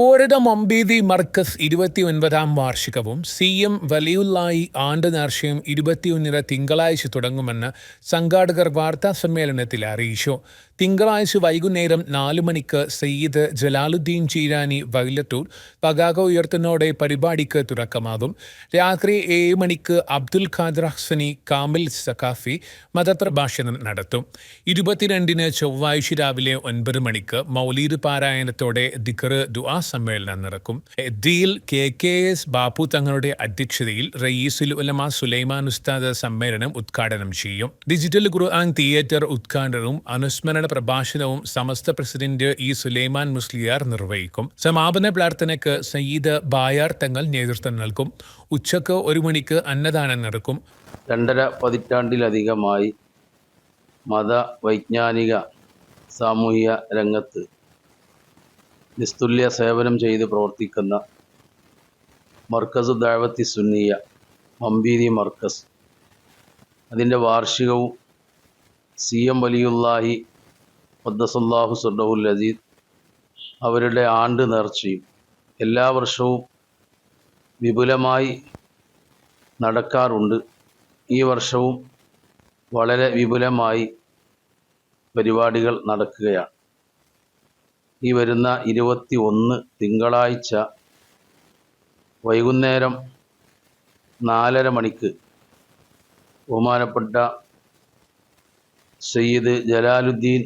പൂരത മൊമ്പീതി മർക്കസ് ഇരുപത്തി ഒൻപതാം വാർഷികവും C M Valiyullahi ആണ്ട് നേർച്ചയും ഇരുപത്തിയൊന്നിന് തിങ്കളാഴ്ച തുടങ്ങുമെന്ന് സംഘാടകർ വാർത്താ സമ്മേളനത്തിൽ അറിയിച്ചു. തിങ്കളാഴ്ച വൈകുന്നേരം നാലു മണിക്ക് സയ്യിദ് ജലാലുദ്ദീൻ ചീരാനി വൈലത്തൂർ പതാക ഉയർത്തുന്നതോടെ പരിപാടിക്ക് തുടക്കമാകും. രാത്രി ഏഴ് മണിക്ക് അബ്ദുൽ ഖാദർ ഹസനി കാമിൽ സഖാഫി മതപ്രഭാഷണം നടത്തും. ഇരുപത്തിരണ്ടിന് ചൊവ്വാഴ്ച രാവിലെ ഒൻപത് മണിക്ക് മൗലീദ് പാരായണത്തോടെ ദിഖർ ദുആ സമ്മേളനം നടക്കും. എദ്ദിയിൽ കെ കെ എസ് ബാപ്പു തങ്ങളുടെ അധ്യക്ഷതയിൽ റയീസുൽ ഉലമ സുലൈമാൻ ഉസ്താദ് സമ്മേളനം ഉദ്ഘാടനം ചെയ്യും. ഡിജിറ്റൽ ഖുർആൻ തിയേറ്റർ ഉദ്ഘാടനവും അനുസ്മരണ പ്രഭാഷണവും സമസ്ത പ്രസിഡന്റ് ഇ സുലൈമാൻ മുസ്ലിയാർ നിർവഹിക്കും. സമാപന പ്രാർത്ഥനയ്ക്ക് സയ്യിദ് ബായാർ തങ്ങൾ നേതൃത്വം നൽകും. ഉച്ചയ്ക്ക് ഒരു മണിക്ക് അന്നദാനം നടക്കും. രണ്ടര പതിറ്റാണ്ടിലധികമായി മത വൈജ്ഞാനിക സാമൂഹിക രംഗത്ത് നിസ്തുല്യ സേവനം ചെയ്ത് പ്രവർത്തിക്കുന്ന മർക്കസ് ദാവത്തി സുന്നിയ മമ്പീരി മർക്കസ്. അതിന്റെ വാർഷികവും സി എം വലിയുല്ലാഹി മദ്ദസല്ലാഹു സുഡഹുൽ അസീദ് അവരുടെ ആണ്ട് നേർച്ചയും എല്ലാ വർഷവും വിപുലമായി നടക്കാറുണ്ട്. ഈ വർഷവും വളരെ വിപുലമായി പരിപാടികൾ നടക്കുകയാണ്. ഈ വരുന്ന ഇരുപത്തി ഒന്ന് തിങ്കളാഴ്ച വൈകുന്നേരം നാലര മണിക്ക് ബഹുമാനപ്പെട്ട സയ്യിദ് ജലാലുദ്ദീൻ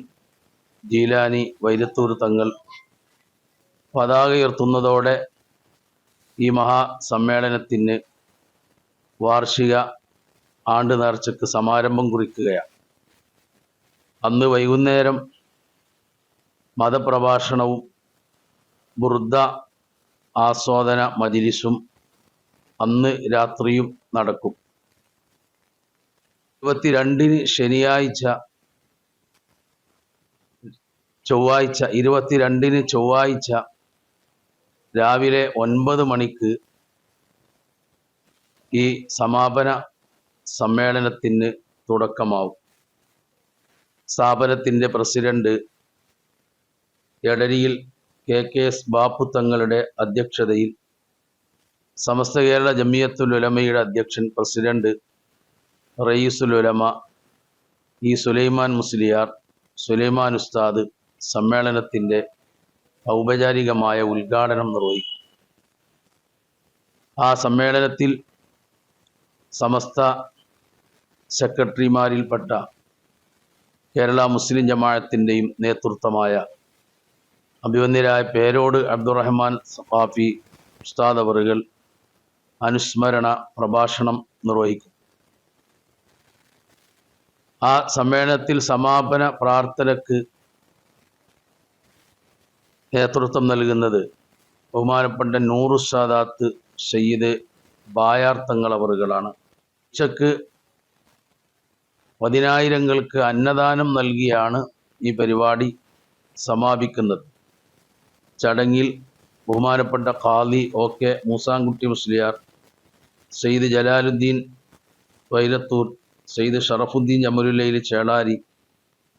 ജീലാനി വൈലത്തൂർ തങ്ങൾ പതാക ഉയർത്തുന്നതോടെ ഈ മഹാസമ്മേളനത്തിന് വാർഷിക ആണ്ട് നേർച്ചയ്ക്ക് സമാരംഭം കുറിക്കുകയാണ്. അന്ന് വൈകുന്നേരം മതപ്രഭാഷണവും ബുർദ ആസ്വാദന മജിലിസും അന്ന് രാത്രിയും നടക്കും. ഇരുപത്തിരണ്ടിന് ശനിയാഴ്ച ചൊവ്വാഴ്ച ഇരുപത്തിരണ്ടിന് ചൊവ്വാഴ്ച രാവിലെ ഒൻപത് മണിക്ക് ഈ സമാപന സമ്മേളനത്തിന് തുടക്കമാവും. സ്ഥാപനത്തിന്റെ പ്രസിഡന്റ് എടരിയിൽ കെ കെ എസ് ബാപ്പു തങ്ങളുടെ അധ്യക്ഷതയിൽ സമസ്ത കേരള ജമിയത്തുൽ ഉലമയുടെ അധ്യക്ഷൻ പ്രസിഡന്റ് റയീസുൽ ഉലമ ഇ സുലൈമാൻ മുസ്ലിയാർ സുലൈമാൻ ഉസ്താദ് സമ്മേളനത്തിന്റെ ഔപചാരികമായ ഉദ്ഘാടനം നിർവഹിക്കും. ആ സമ്മേളനത്തിൽ സമസ്ത സെക്രട്ടറിമാരിൽപ്പെട്ട കേരള മുസ്ലിം ജമാഅത്തിന്റെയും നേതൃത്വമായ അഭിവന്യരായ പേരോട് അബ്ദുറഹ്മാൻ സഫാഫി ഉസ്താദ് അവറുകൾ അനുസ്മരണ പ്രഭാഷണം നിർവഹിക്കും. ആ സമ്മേളനത്തിൽ സമാപന പ്രാർത്ഥനക്ക് നേതൃത്വം നൽകുന്നത് ബഹുമാനപ്പെട്ട നൂറു സാദാത്ത് സയ്യിദ് ബായാർ തങ്ങൾ അവറുകളാണ്. ഉച്ചയ്ക്ക് പതിനായിരങ്ങൾക്ക് അന്നദാനം നൽകിയാണ് ഈ പരിപാടി സമാപിക്കുന്നത്. ചടങ്ങിൽ ബഹുമാനപ്പെട്ട ഖാദി ഒ കെ മൂസാൻകുട്ടി മുസ്ലിയാർ സെയ്ദ് ജലാലുദ്ദീൻ വൈലത്തൂർ സെയ്ദ് ഷറഫുദ്ദീൻ ജമലുല്ലയിൽ ചേളാരി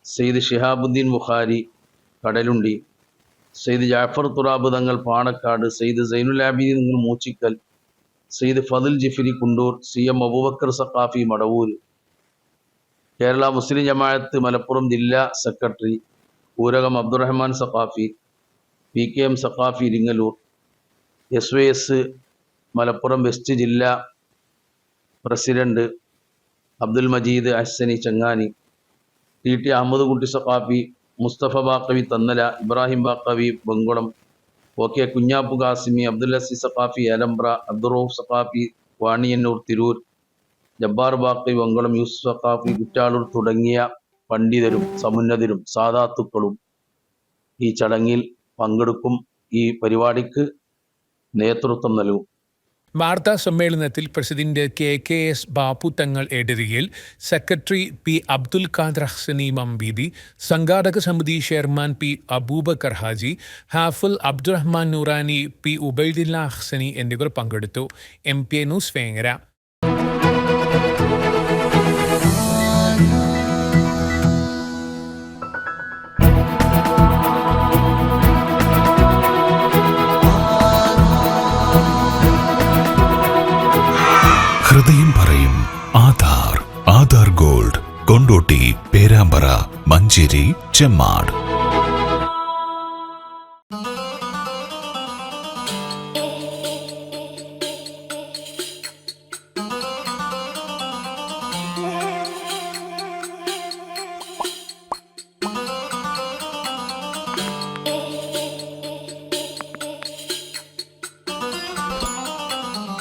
സെയ്ദ് ഷിഹാബുദ്ദീൻ ബുഖാരി കടലുണ്ടി സെയ്ദ് ജാഫർ തുറാബ് തങ്ങൾ പാണക്കാട് സെയ്ദ് സൈനുൽ ആബിദീൻ നിങ്ങൾ മൂച്ചിക്കൽ സെയ്ദ് ഫതിൽ ജിഫിരി കുണ്ടൂർ സി എം അബൂബക്കർ സഖാഫി മടവൂർ കേരള മുസ്ലിം ജമാഅത്ത് മലപ്പുറം ജില്ലാ secretary Oorakam Abdurahman Saqafi P K M Saqafi Iringallur S Y S Malappuram west ജില്ലാ president Abdul Majeed Ahsani Changani T T Ahammed Kutty Saqafi Musthafa Baqavi Thannala Ibrahim Baqavi Bangulam O K Kunhappu Qasimi Abdul Aziz Saqafi Elambra Abdurauf Saqafi Vaniyannur Tirur Jabbar Baqi Vangalam Yusuf Saqafi Kuttalur തുടങ്ങിയ പണ്ഡിതരും സമുന്നതരും സാധാത്തുക്കളും ഈ ചടങ്ങിൽ പങ്കെടുക്കും ഈ പരിപാടിക്ക് നേതൃത്വം നൽകും. വാർത്താ സമ്മേളനത്തിൽ president K K S Bappu Thangal എടരിയിൽ secretary P Abdul Khader Hasani Mambeedi സംഘാടക സമിതി chairman P Aboobacker Haji Haful Abdurahman Noorani P Ubaidulla Hasani എന്നിവർ പങ്കെടുത്തു. M P news Vengara. Gold Kondotty Perambra Manjeri Chemmad.